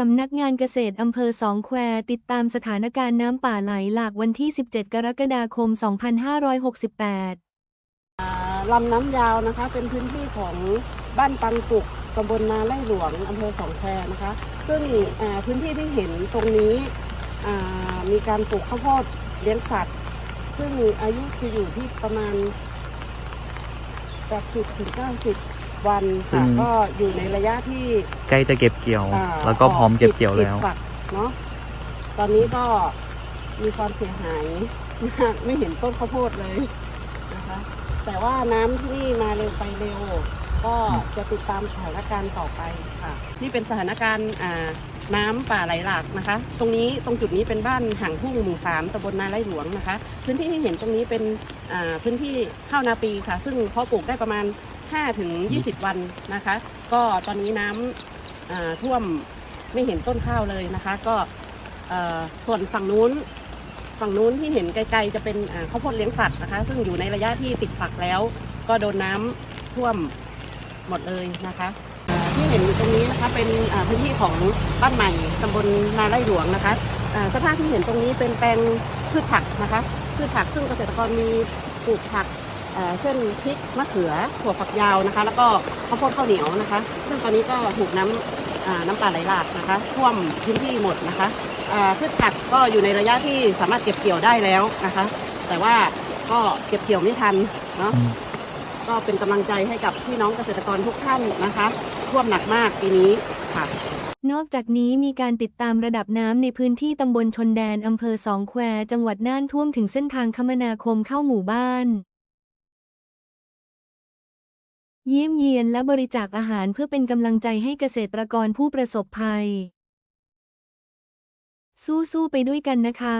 สำนักงานเกษตรอำเภอสองแควติดตามสถานการณ์น้ำป่าไหลหลากวันที่ 17 กรกฎาคม 2568อ่าลำน้ำยาวนะคะเป็นพื้นที่ของบ้านปังปุกตำบลนาไร่หลวงอำเภอสองแควนะคะ ซึ่งพื้นที่ที่เห็นตรงนี้มีการปลูกข้าวโพดเลี้ยงสัตว์ ซึ่งอายุจะอยู่ที่ประมาณ80ถึง90 วันซึ่ค่ะง ก็อยู่ในระยะที่ใกล้จะเก็บเกี่ยวอ่าแล้วก็พร้อมเก็บเกี่ยวติดแล้วฝักเนาะตอนนี้ก็มีความเสียหายมากไม่เห็นต้นข้าวโพดเลยนะคะ แต่ว่าน้ำที่นี่มาเร็วไปเร็ว ก็จะติดตามสถานการณ์ต่อไปค่ะ นี่เป็นสถานการณ์อ่าน้ำป่าไหลหลากนะคะ ตรงนี้ตรงจุดนี้เป็นบ้านห่างทุ่งหมู่สามตำบลนาไร่หลวงนะคะ พื้นที่ที่เห็นตรงนี้เป็นอ่าพื้นที่ข้าวนาปีค่ะ ซึ่งเพาะปลูกได้ประมาณ 5ถึง20 วันนะคะ ก็ตอนนี้น้ำอ่าท่วมไม่เห็นต้นข้าวเลยนะคะ ก็อ่อส่วนฝั่งนู้นฝั่งนู้นที่เห็นไกลๆจะเป็นอ่าข้าวโพดเลี้ยงสัตว์นะคะ ซึ่งอยู่ในระยะที่ติดฝักแล้ว ก็โดนน้ำท่วมหมดเลยนะคะที่เห็นอยู่ตรงนี้นะคะเป็นอ่าพื้นที่ของบ้านใหม่ตำบลนาไร่หลวงนะคะสภาพที่เห็นตรงนี้เป็นแปลงพืชผักนะคะพืชผักซึ่งเกษตรกรมีปลูกผัก เอ่อเช่นพริกมะเขือถั่วฝักยาวนะคะ แล้วก็ข้าวโพดข้าวเหนียวนะคะ ซึ่งตอนนี้ก็ถูกน้ำอ่าน้ำป่าไหลหลากนะคะท่วมพื้นที่หมดนะคะอ่าพืชผักก็อยู่ในระยะที่สามารถเก็บเกี่ยวได้แล้วนะคะ แต่ว่าก็เก็บเกี่ยวไม่ทันเนาะอืมก็เป็นกำลังใจให้กับพี่น้องเกษตรกรทุกท่านนะคะท่วมหนักมากปีนี้ค่ะ นอกจากนี้มีการติดตามระดับน้ำในพื้นที่ตำบลชนแดนอำเภอสองแควจังหวัดน่านท่วมถึงเส้นทางคมนาคมเข้าหมู่บ้าน เยี่ยมเยียนและบริจาคอาหารเพื่อเป็นกำลังใจให้เกษตรกรผู้ประสบภัย สู้ๆไปด้วยกันนะคะ